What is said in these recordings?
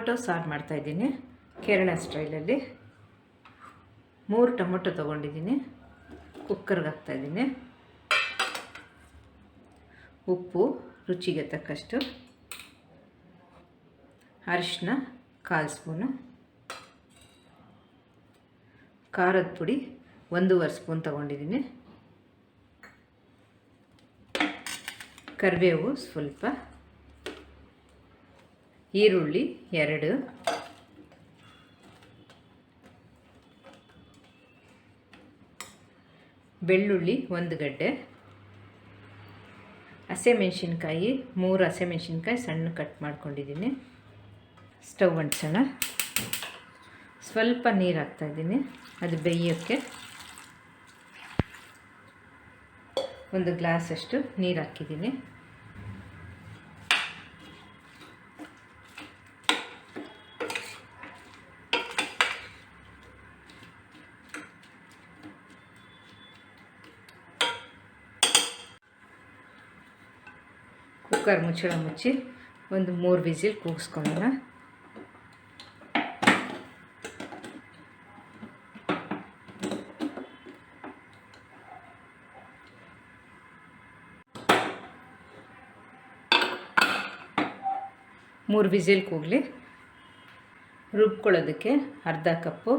Tomato ಸಾರು ಮಾಡ್ತಾಯಿದ್ದೀನಿ ಕೇರಳ ಸ್ಟೈಲಲ್ಲಿ. ಮೂರು ಟೊಮೊಟೊ ತೊಗೊಂಡಿದ್ದೀನಿ. ಕುಕ್ಕರ್ಗೆ ಹಾಕ್ತಾಯಿದ್ದೀನಿ ಉಪ್ಪು, ರುಚಿಗೆ ತಕ್ಕಷ್ಟು. ಅರಿಶಿನ ಕಾಲು ಸ್ಪೂನು. ಖಾರದ ಪುಡಿ ಒಂದೂವರೆ ಸ್ಪೂನ್ ತೊಗೊಂಡಿದ್ದೀನಿ. ಕರಿಬೇವು ಸ್ವಲ್ಪ. ಈರುಳ್ಳಿ ಎರಡು. ಬೆಳ್ಳುಳ್ಳಿ ಒಂದು ಗಡ್ಡೆ. ಹಸಿಮೆಣ್ಸಿನ್ಕಾಯಿ, ಮೂರು ಹಸಿಮೆಣ್ಸಿನ್ಕಾಯಿ ಸಣ್ಣ ಕಟ್ ಮಾಡ್ಕೊಂಡಿದ್ದೀನಿ. ಸ್ಟವ್ ಅಂಟಿಸೋಣ. ಸ್ವಲ್ಪ ನೀರು ಹಾಕ್ತಾಯಿದ್ದೀನಿ ಅದು ಬೇಯೋಕ್ಕೆ. ಒಂದು ಗ್ಲಾಸಷ್ಟು ನೀರು ಹಾಕಿದ್ದೀನಿ. ಕುಕ್ಕರ್ ಮುಚ್ಚಳ ಮುಚ್ಚಿ ಒಂದು ಮೂರು ವಿಸಿಲ್ ಕೂಗಿಸ್ಕೊಳ್ಳೋಣ. ಮೂರು ವಿಸಿಲ್ ಕೂಗಲಿ. ರುಬ್ಕೊಳ್ಳೋದಕ್ಕೆ ಅರ್ಧ ಕಪ್ಪು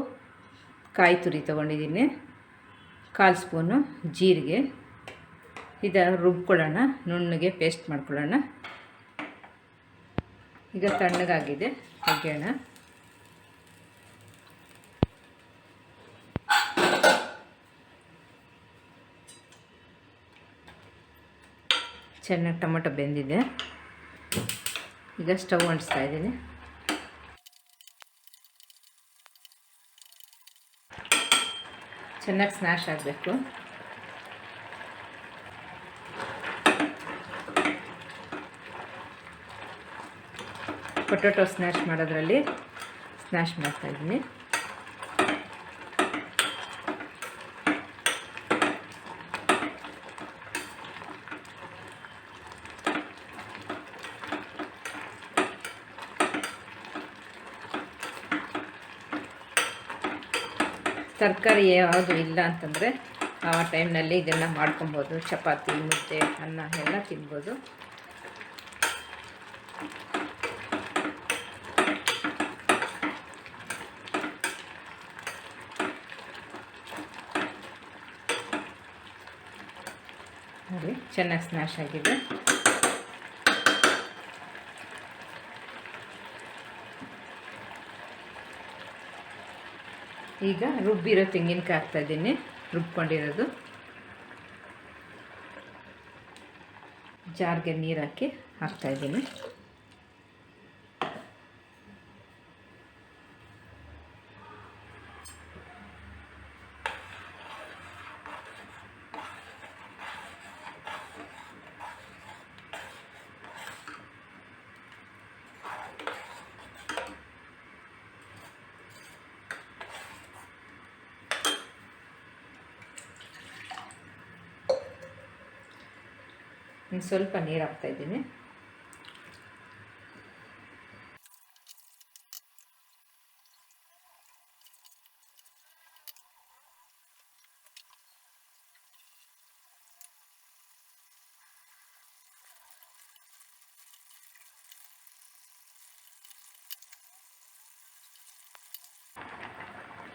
ಕಾಯಿ ತುರಿ ತೊಗೊಂಡಿದ್ದೀನಿ. ಕಾಲು ಸ್ಪೂನು ಜೀರಿಗೆ. ಇದು ರುಬ್ಕೊಳ್ಳೋಣ, ನುಣ್ಣಗೆ ಪೇಸ್ಟ್ ಮಾಡ್ಕೊಳ್ಳೋಣ. ಈಗ ತಣ್ಣಗಾಗಿದೆ ಒಗ್ಯೋಣ ಚೆನ್ನಾಗಿ ಟೊಮೊಟೊ ಬೆಂದಿದೆ. ಈಗ ಸ್ಟವ್ ಅಂಟಿಸ್ತಾ ಇದ್ದೀನಿ. ಚೆನ್ನಾಗಿ ಸ್ನ್ಯಾಶ್ ಆಗಬೇಕು. ಪೊಟೊಟೊ ಸ್ನ್ಯಾಶ್ ಮಾಡೋದ್ರಲ್ಲಿ ಸ್ನ್ಯಾಶ್ ಮಾಡ್ತಾಯಿದ್ದೀನಿ ತರಕಾರಿ ಯಾವುದು ಇಲ್ಲ ಅಂತಂದರೆ ಆ ಟೈಮ್ನಲ್ಲಿ ಇದೆಲ್ಲ ಮಾಡ್ಕೊಬೋದು. ಚಪಾತಿ, ಮುದ್ದೆ, ಅನ್ನ ಎಲ್ಲ ತಿನ್ಬೋದು. ನೋಡಿ ಚೆನ್ನಾಗಿ ಸ್ನ್ಯಾಶ್ ಆಗಿದೆ. ಈಗ ರುಬ್ಬಿರೋ ತೆಂಗಿನಕಾಯಿ ಹಾಕ್ತಾಯಿದ್ದೀನಿ ರುಬ್ಕೊಂಡಿರೋದು. ಜಾರ್ಗೆ ನೀರು ಹಾಕಿ ಹಾಕ್ತಾಯಿದ್ದೀನಿ ಸ್ವಲ್ಪ ನೀರು ಹಾಕ್ತಾಯಿದ್ದೀನಿ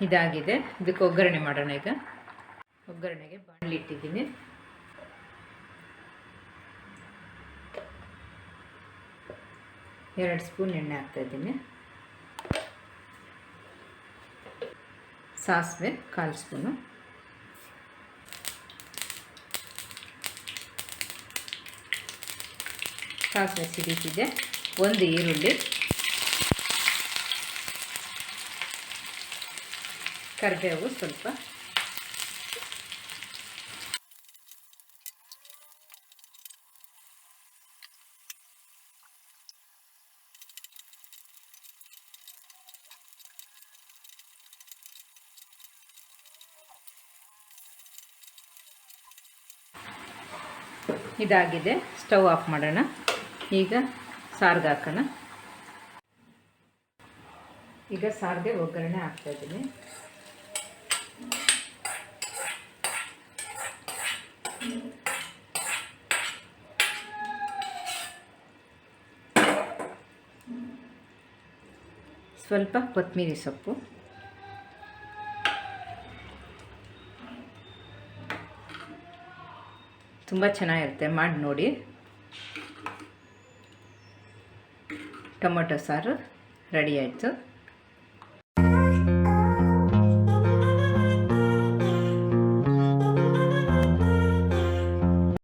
ಇದಾಗಿದೆ. ಇದಕ್ಕೆ ಒಗ್ಗರಣೆ ಮಾಡೋಣ ಈಗ. ಒಗ್ಗರಣೆಗೆ ಬಾಣಲಿ ಎರಡು ಸ್ಪೂನ್ ಎಣ್ಣೆ ಹಾಕ್ತಾಯಿದ್ದೀನಿ ಸಾಸಿವೆ ಕಾಲು ಸ್ಪೂನು. ಸಾಸಿವೆ ಸಿಡಿತಿದೆ. ಒಂದು ಈರುಳ್ಳಿ. ಕರಿಬೇವು ಸ್ವಲ್ಪ. ಇದಾಗಿದೆ. ಸ್ಟವ್ ಆಫ್ ಮಾಡೋಣ. ಈಗ ಸಾರ್ಗೆ ಹಾಕೋಣ. ಈಗ ಸಾರಿಗೆ ಒಗ್ಗರಣೆ ಹಾಕ್ತಾಯಿದ್ದೀನಿ ಸ್ವಲ್ಪ ಕೊತ್ತಂಬರಿ ಸೊಪ್ಪು. ತುಂಬ ಚೆನ್ನಾಗಿರುತ್ತೆ. ಮಾಡಿ ನೋಡಿ. ಟೊಮೊಟೊ ಸಾರು ರೆಡಿ ಆಯಿತು.